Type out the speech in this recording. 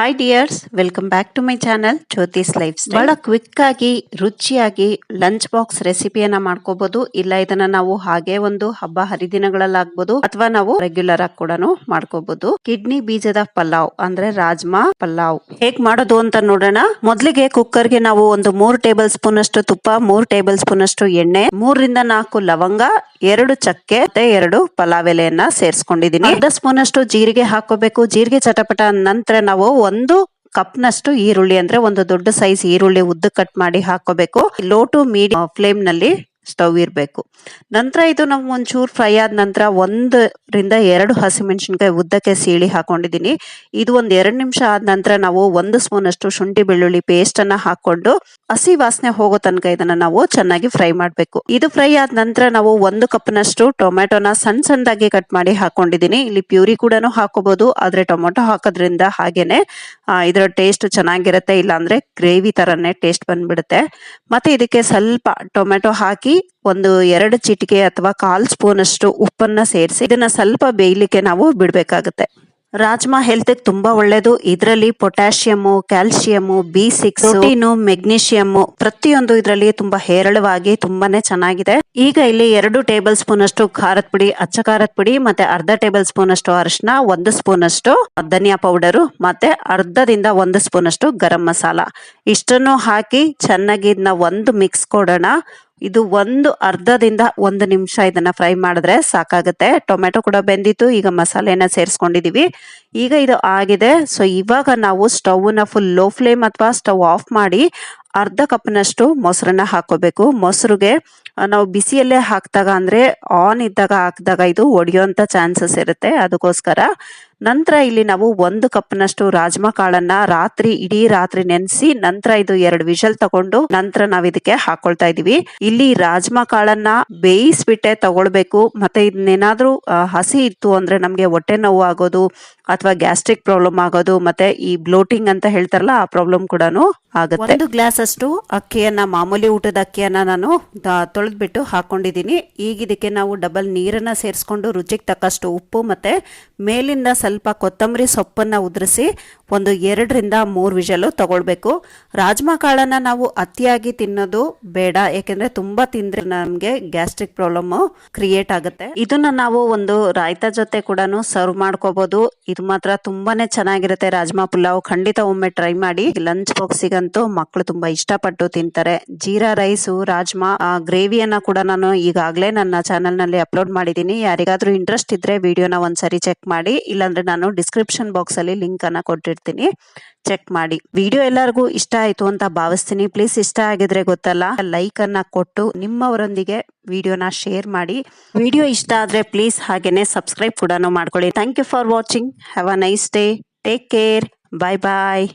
Hi dears welcome back to my channel Jyothis life ಬಹಳ quick ಆಗಿ, ರುಚಿಯಾಗಿ lunch box ರೆಸಿಪಿಯನ್ನ ಮಾಡ್ಕೋಬಹುದು ಇಲ್ಲ, ಇದನ್ನ ನಾವು ಹಾಗೆ ಒಂದು ಹಬ್ಬ ಹರಿದಿನಗಳಲ್ಲಾಗ್ಬೋದು ಅಥವಾ ನಾವು ರೆಗ್ಯುಲರ್ ಆಗಿ ಕೂಡ ಮಾಡ್ಕೋಬಹುದು ಕಿಡ್ನಿ ಬೀಜದ ಪಲಾವ್, ಅಂದ್ರೆ ರಾಜ್ಮಾ ಪಲಾವ್. ಹೇಗ್ ಮಾಡೋದು ಅಂತ ನೋಡೋಣ. ಮೊದಲಿಗೆ ಕುಕ್ಕರ್ಗೆ ನಾವು ಒಂದು ಮೂರ್ ಟೇಬಲ್ ಸ್ಪೂನ್ ಅಷ್ಟು ತುಪ್ಪ, ಮೂರ್ ಟೇಬಲ್ ಸ್ಪೂನ್ ಅಷ್ಟು ಎಣ್ಣೆ, ಮೂರರಿಂದ ನಾಲ್ಕು ಲವಂಗ, ಎರಡು ಚಕ್ಕೆ, ಮತ್ತೆ ಎರಡು ಪಲಾವ್ ಎಲೆಯನ್ನ ಸೇರಿಸ್ಕೊಂಡಿದ್ದೀನಿ. ಅರ್ಧ ಸ್ಪೂನ್ ಅಷ್ಟು ಜೀರಿಗೆ ಹಾಕೋಬೇಕು ಜೀರಿಗೆ ಚಟಪಟ ನಂತರ ನಾವು ಒಂದು ಕಪ್ನಷ್ಟು ಈರುಳ್ಳಿ ಅಂದ್ರೆ ಒಂದು ದೊಡ್ಡ ಸೈಜ್ ಈರುಳ್ಳಿ ಉದ್ದ ಕಟ್ ಮಾಡಿ ಹಾಕೋಬೇಕು. ಲೋ ಟು ಮೀಡಿಯಂ ಫ್ಲೇಮ್ನಲ್ಲಿ ಸ್ಟವ್ ಇರಬೇಕು. ನಂತರ ಇದು ನಾವು ಒಂಚೂರು ಫ್ರೈ ಆದ ನಂತರ ಒಂದರಿಂದ ಎರಡು ಹಸಿಮೆಣಸಿನ್ಕಾಯಿ ಉದ್ದಕ್ಕೆ ಸೀಳಿ ಹಾಕೊಂಡಿದೀನಿ. ಇದು ಒಂದ್ ಎರಡು ನಿಮಿಷ ಆದ ನಂತರ ನಾವು ಒಂದು ಸ್ಪೂನ್ ಅಷ್ಟು ಶುಂಠಿ ಬೆಳ್ಳುಳ್ಳಿ ಪೇಸ್ಟ್ ಅನ್ನ ಹಾಕೊಂಡು ಹಸಿ ವಾಸನೆ ಹೋಗೋ ತನಕ ಇದನ್ನ ನಾವು ಚೆನ್ನಾಗಿ ಫ್ರೈ ಮಾಡಬೇಕು. ಇದು ಫ್ರೈ ಆದ ನಂತರ ನಾವು ಒಂದು ಕಪ್ನಷ್ಟು ಟೊಮೆಟೊನ ಸಣ್ಣ ಸಣ್ಣದಾಗಿ ಕಟ್ ಮಾಡಿ ಹಾಕೊಂಡಿದೀನಿ. ಇಲ್ಲಿ ಪ್ಯೂರಿ ಕೂಡ ಹಾಕೋಬಹುದು ಆದ್ರೆ ಟೊಮೆಟೊ ಹಾಕೋದ್ರಿಂದ ಹಾಗೇನೆ ಇದರ ಟೇಸ್ಟ್ ಚೆನ್ನಾಗಿರುತ್ತೆ, ಇಲ್ಲಾಂದ್ರೆ ಗ್ರೇವಿ ತರನೇ ಟೇಸ್ಟ್ ಬಂದ್ಬಿಡುತ್ತೆ. ಮತ್ತೆ ಇದಕ್ಕೆ ಸ್ವಲ್ಪ ಟೊಮೆಟೊ ಹಾಕಿ ಒಂದು ಎರಡು ಚಿಟಿಕೆ ಅಥವಾ ಕಾಲ್ ಸ್ಪೂನ್ ಅಷ್ಟು ಉಪ್ಪನ್ನ ಸೇರಿಸಿ ಇದನ್ನ ಸ್ವಲ್ಪ ಬೇಯಲಿಕ್ಕೆ ನಾವು ಬಿಡಬೇಕಾಗುತ್ತೆ. ರಾಜ್ಮಾ ಹೆಲ್ತ್ ತುಂಬಾ ಒಳ್ಳೇದು. ಇದರಲ್ಲಿ potassium calcium B six protein ಪ್ರತಿಯೊಂದು ಇದರಲ್ಲಿ ತುಂಬಾ ಹೇರಳವಾಗಿ ತುಂಬಾನೇ ಚೆನ್ನಾಗಿದೆ. ಈಗ ಇಲ್ಲಿ ಎರಡು ಟೇಬಲ್ ಸ್ಪೂನ್ ಅಷ್ಟು ಖಾರದ ಪುಡಿ, ಅಚ್ಚ ಖಾರದ ಪುಡಿ ಮತ್ತೆ ಅರ್ಧ ಟೇಬಲ್ ಸ್ಪೂನ್ ಅಷ್ಟು ಅರಿಶಿನ ಒಂದು ಸ್ಪೂನ್ ಅಷ್ಟು ಧನಿಯಾ ಪೌಡರು ಮತ್ತೆ ಅರ್ಧದಿಂದ ಒಂದು ಸ್ಪೂನ್ ಅಷ್ಟು ಗರಂ ಮಸಾಲ. ಇಷ್ಟನ್ನು ಹಾಕಿ ಚೆನ್ನಾಗಿ ಇದನ್ನ ಒಂದು ಮಿಕ್ಸ್ ಕೊಡೋಣ. ಇದು ಒಂದು ಅರ್ಧದಿಂದ ಒಂದು ನಿಮಿಷ ಇದನ್ನ ಫ್ರೈ ಮಾಡಿದ್ರೆ ಸಾಕಾಗುತ್ತೆ. ಟೊಮೆಟೊ ಕೂಡ ಬೆಂದಿತ್ತು. ಈಗ ಮಸಾಲೆನ ಸೇರಿಸ್ಕೊಂಡಿದೀವಿ. ಈಗ ಇದು ಆಗಿದೆ. ಸೊ ಇವಾಗ ನಾವು ಸ್ಟವ್ನ ಫುಲ್ ಲೋ ಫ್ಲೇಮ್ ಅಥವಾ ಸ್ಟವ್ ಆಫ್ ಮಾಡಿ ಅರ್ಧ ಕಪ್ನಷ್ಟು ಮೊಸರನ್ನ ಹಾಕೋಬೇಕು ಮೊಸರುಗೆ ನಾವು ಬಿಸಿಯಲ್ಲೇ ಹಾಕಿದಾಗ ಅಂದ್ರೆ ಆನ್ ಇದ್ದಾಗ ಹಾಕಿದಾಗ ಇದು ಒಡೆಯುವಂತ ಚಾನ್ಸಸ್ ಇರುತ್ತೆ. ಅದಕ್ಕೋಸ್ಕರ ನಂತರ ಇಲ್ಲಿ ನಾವು ಒಂದು ಕಪ್ನಷ್ಟು ರಾಜ್ಮಾ ಕಾಳನ್ನ ರಾತ್ರಿ, ಇಡೀ ರಾತ್ರಿ ನೆನೆಸಿ ನಂತರ ಇದು ಎರಡು ವಿಷಲ್ ತಗೊಂಡು ನಂತರ ನಾವು ಇದಕ್ಕೆ ಹಾಕೊಳ್ತಾ ಇದೀವಿ ಇಲ್ಲಿ ರಾಜ್ಮಾ ಕಾಳನ್ನ ಬೇಯಿಸ್ಬಿಟ್ಟೆ ತಗೊಳ್ಬೇಕು. ಮತ್ತೆ ಇದನ್ನೇನಾದ್ರೂ ಹಸಿ ಇತ್ತು ಅಂದ್ರೆ ನಮಗೆ ಹೊಟ್ಟೆ ನೋವು ಆಗೋದು ಅಥವಾ ಗ್ಯಾಸ್ಟ್ರಿಕ್ ಪ್ರಾಬ್ಲಮ್ ಆಗೋದು ಮತ್ತೆ ಈ ಬ್ಲೋಟಿಂಗ್ ಅಂತ ಹೇಳ್ತಾರಲ್ಲ ಆ ಪ್ರಾಬ್ಲಮ್ ಕೂಡ ಆಗುತ್ತೆ. ಒಂದು ಗ್ಲಾಸ್ ಅಷ್ಟು ಅಕ್ಕಿಯನ್ನ ಮಾಮೂಲಿ ಊಟದ ಅಕ್ಕಿಯನ್ನ ನಾನು ತೊಳೆದ್ಬಿಟ್ಟು ಹಾಕೊಂಡಿದ್ದೀನಿ ಈಗ ಇದಕ್ಕೆ ನಾವು ಡಬಲ್ ನೀರನ್ನ ಸೇರಿಸ್ಕೊಂಡು ರುಚಿಗೆ ತಕ್ಕಷ್ಟು ಉಪ್ಪು ಮತ್ತೆ ಮೇಲಿಂದ ಸ್ವಲ್ಪ ಕೊತ್ತಂಬರಿ ಸೊಪ್ಪನ್ನ ಉದುರಿಸಿ ಒಂದು ಎರಡರಿಂದ ಮೂರು ವಿಷಲು ತಗೊಳ್ಬೇಕು. ರಾಜ್ಮಾ ಕಾಳನ್ನ ನಾವು ಅತಿಯಾಗಿ ತಿನ್ನೋದು ಬೇಡ ಯಾಕೆಂದ್ರೆ ತುಂಬಾ ತಿಂದ್ರೆ ನಮ್ಗೆ ಗ್ಯಾಸ್ಟ್ರಿಕ್ ಪ್ರಾಬ್ಲಮ್ ಕ್ರಿಯೇಟ್ ಆಗುತ್ತೆ. ಇದನ್ನ ನಾವು ಒಂದು ರಾಯ್ತ ಜೊತೆ ಕೂಡ ಸರ್ವ್ ಮಾಡ್ಕೋಬಹುದು ಇದು ಮಾತ್ರ ತುಂಬಾನೇ ಚೆನ್ನಾಗಿರುತ್ತೆ. ರಾಜ್ಮಾ ಪುಲಾವ್ ಖಂಡಿತ ಒಮ್ಮೆ ಟ್ರೈ ಮಾಡಿ. ಲಂಚ್ ಬಾಕ್ಸಿಗಂತೂ ಮಕ್ಕಳು ತುಂಬಾ ಇಷ್ಟಪಟ್ಟು ತಿಂತಾರೆ. ಜೀರಾ ರೈಸು, ರಾಜ್ಮಾ ಗ್ರೇವಿಯನ್ನ ಕೂಡ ನಾನು ಈಗಾಗಲೇ ನನ್ನ ಚಾನೆಲ್ನಲ್ಲಿ ಅಪ್ಲೋಡ್ ಮಾಡಿದ್ದೀನಿ. ಯಾರಿಗಾದ್ರೂ ಇಂಟ್ರೆಸ್ಟ್ ಇದ್ರೆ ವಿಡಿಯೋನ ಒಂದ್ಸರಿ ಚೆಕ್ ಮಾಡಿ. ಇಲ್ಲಾಂದ್ರೆ ನಾನು ಡಿಸ್ಕ್ರಿಪ್ಷನ್ ಬಾಕ್ಸ್ ಅಲ್ಲಿ ಲಿಂಕ್ ಅನ್ನ ಕೊಟ್ಟಿರ್ತೀನಿ. ಚೆಕ್ ಮಾಡಿ. ವಿಡಿಯೋ ಎಲ್ಲರಿಗೂ ಇಷ್ಟ ಆಯ್ತು ಅಂತ ಭಾವಿಸ್ತೀನಿ. ಪ್ಲೀಸ್ ಇಷ್ಟ ಆಗಿದ್ರೆ ಗೊತ್ತಲ್ಲ ಲೈಕ್ ಅನ್ನ ಕೊಟ್ಟು ನಿಮ್ಮವರೊಂದಿಗೆ ವಿಡಿಯೋನ ಶೇರ್ ಮಾಡಿ. ವಿಡಿಯೋ ಇಷ್ಟ ಆದ್ರೆ ಪ್ಲೀಸ್ ಹಾಗೇನೆ ಸಬ್ಸ್ಕ್ರೈಬ್ ಕೂಡ ಮಾಡ್ಕೊಳ್ಳಿ. Thank you for watching have a nice day take care bye bye